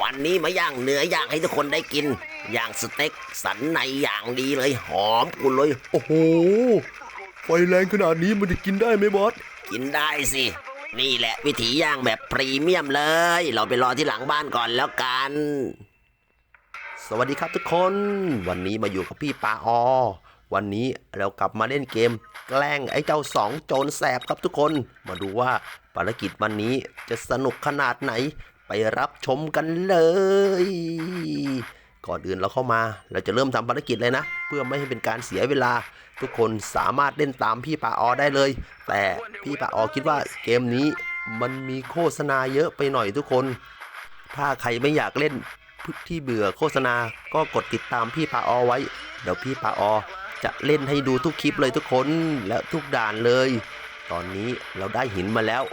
วันนี้มาย่างเนื้อย่างให้ทุกคนได้กิน ย่างสเต็กสันในอย่างดีเลย หอมกุนเลย โอ้โห ไฟแรงขนาดนี้มันจะกินได้ไหมบอส กินได้สิ นี่แหละวิถีย่างแบบพรีเมียมเลย เราไปรอที่หลังบ้านก่อนแล้วกัน สวัสดีครับทุกคน วันนี้มาอยู่กับพี่ปาออ วันนี้เรากลับมาเล่นเกม แกล้งไอ้เจ้าสองโจรแสบครับทุกคน มาดูว่าภารกิจวันนี้จะสนุกขนาดไหน ไปรับชมกันเลย ก่อนอื่นเราเข้ามาเราจะเริ่มทำภารกิจเลยนะ เพื่อไม่ให้เป็นการเสียเวลา ทุกคนสามารถเล่นตามพี่ปาออได้เลย แต่พี่ปาออคิดว่าเกมนี้มันมีโฆษณาเยอะไปหน่อยทุกคน ถ้าใครไม่อยากเล่นที่เบื่อโฆษณาก็กดติดตามพี่ปาออไว้ เดี๋ยวพี่ปาออจะเล่นให้ดูทุกคลิปเลยทุกคนและทุกด่านเลย ตอนนี้เราได้หินมาแล้ว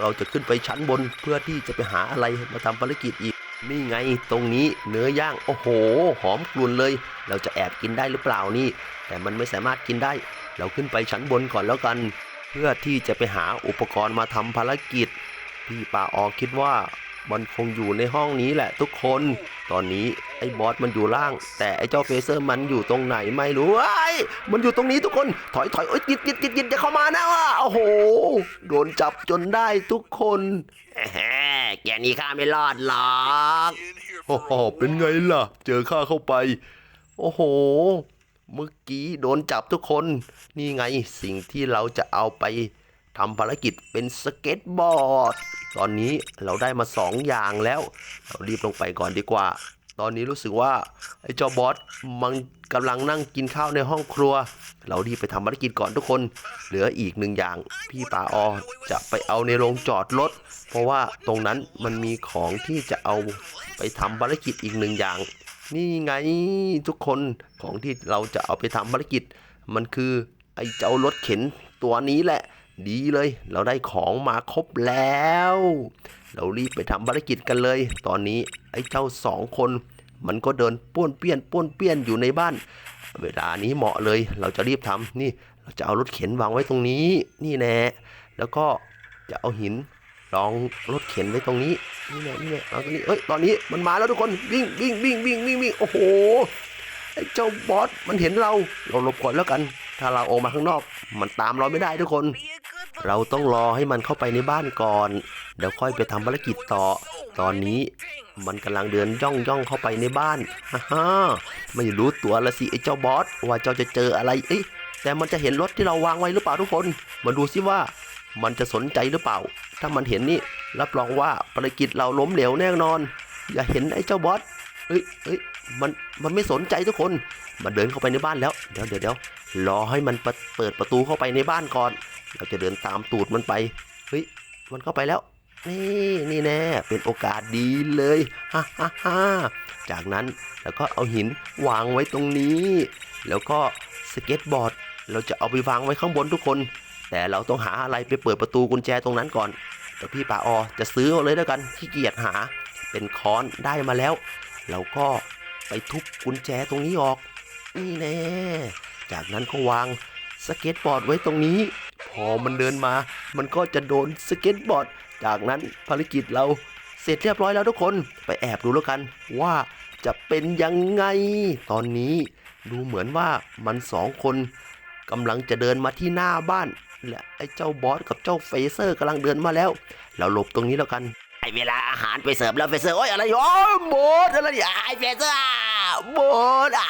เราจะขึ้นไปชั้นบนเพื่อที่จะไปหาอะไรมาทำภารกิจอีก นี่ไงตรงนี้เนื้อย่างโอ้โห หอมกลุ่นเลย เราจะแอบกินได้หรือเปล่านี่ แต่มันไม่สามารถกินได้ เราขึ้นไปชั้นบนก่อนแล้วกัน เพื่อที่จะไปหาอุปกรณ์มาทำภารกิจ พี่ป่าออคิดว่ามันคงอยู่ในห้องนี้แหละทุกคน ตอนนี้ ไอ้บอสมันอยู่ล่าง แต่ไอ้เจ้าเฟเซอร์มันอยู่ตรงไหนไม่รู้ไอ้ยมันอยู่ตรงนี้ทุกคนถอยถอยโอ๊ยยิดยิดยิดยิดจะเข้ามานะว่ะโอ้โหโดนจับจนได้ทุกคนแหมแกนี่ข้าไม่รอดหรอกโอ้โหเป็นไงล่ะ เจอข้าเข้าไป โอ้โห เมื่อกี้โดนจับทุกคน นี่ไงสิ่งที่เราจะเอาไปทำภารกิจเป็นสเก็ตบอร์ด ตอนนี้เราได้มาสองอย่างแล้ว เรารีบลงไปก่อนดีกว่า ตอนนี้รู้สึกว่าไอ้เจ้าบอสมันกำลังนั่งกินข้าวในห้องครัว เรารีบไปทำภารกิจก่อนทุกคน เหลืออีกหนึ่งอย่าง พี่ปาออจะไปเอาในโรงจอดรถ เพราะว่าตรงนั้นมันมีของที่จะเอาไปทำภารกิจอีกหนึ่งอย่าง นี่ไงทุกคนของที่เราจะเอาไปทำภารกิจ มันคือไอ้เจ้ารถเข็นตัวนี้แหละ ดีเลย เราได้ของมาครบแล้ว เรารีบไปทำภารกิจกันเลย ตอนนี้ไอ้เจ้าสองคน มันก็เดินป้วนเปี้ยนป้วนเปี้ยนอยู่ในบ้าน เวลานี้เหมาะเลย เราจะรีบทำนี่ เราจะเอารถเข็นวางไว้ตรงนี้ นี่แน่แล้วก็จะเอาหินรองรถเข็นไว้ตรงนี้นี่แน่นี่แน่เอาตรงนี้เอ้ยตอนนี้มันมาแล้วทุกคนวิ่งวิ่งวิ่งวิ่งวิ่งวิ่งโอ้โหไอ้เจ้าบอสมันเห็นเราเราหลบก่อนแล้วกัน ถ้าเราออกมาข้างนอก มันตามเราไม่ได้ทุกคน เราต้องรอให้มันเข้าไปในบ้านก่อน เดี๋ยวค่อยไปทำภารกิจต่อ ตอนนี้มันกำลังเดินย่องย่องเข้าไปในบ้านฮ่าฮ่าไม่รู้ตัวละสิไอ้เจ้าบอสว่าเจ้าจะเจออะไรเอ๊ะแต่มันจะเห็นรถที่เราวางไว้หรือเปล่าทุกคน มาดูซิว่ามันจะสนใจหรือเปล่า ถ้ามันเห็นนี่รับรองว่าภารกิจเราล้มเหลวแน่นอน อย่าเห็นไอ้เจ้าบอสเอ้ยเอ้ยมันมันไม่สนใจทุกคน มันเดินเข้าไปในบ้านแล้ว เดี๋ยวเดี๋ยวเดี๋ยวรอให้มันเปิดเปิดประตูเข้าไปในบ้านก่อน เราจะเดินตามตูดมันไปเฮ้ยมันเข้าไปแล้ว นี่นี่แน่เป็นโอกาสดีเลยฮ่าฮ่าฮ่าจากนั้นแล้วก็เอาหินวางไว้ตรงนี้ แล้วก็สเก็ตบอร์ด เราจะเอาไปวางไว้ข้างบนทุกคน แต่เราต้องหาอะไรไปเปิดประตูกุญแจตรงนั้นก่อน แต่พี่ป่าออจะซื้อเอาเลยแล้วกันขี้เกียจหาเป็นค้อนได้มาแล้ว เราก็ไปทุบกุญแจตรงนี้ออก นี่แน่ จากนั้นก็วางสเก็ตบอร์ดไว้ตรงนี้ พอมันเดินมา มันก็จะโดนสเก็ตบอร์ด จากนั้นภารกิจเราเสร็จเรียบร้อยแล้วทุกคนไปแอบดูแล้วกันว่าจะเป็นยังไง ตอนนี้ดูเหมือนว่ามันสองคนกำลังจะเดินมาที่หน้าบ้าน และไอ้เจ้าบอสกับเจ้าเฟเซอร์กำลังเดินมาแล้ว เราหลบตรงนี้แล้วกันไอเวลาอาหารไปเสิร์ฟแล้วเฟเซอร์โอ้ยอะไรอยู่โอ้ยโบดอะไรไอเฟเซอร์โบดอะ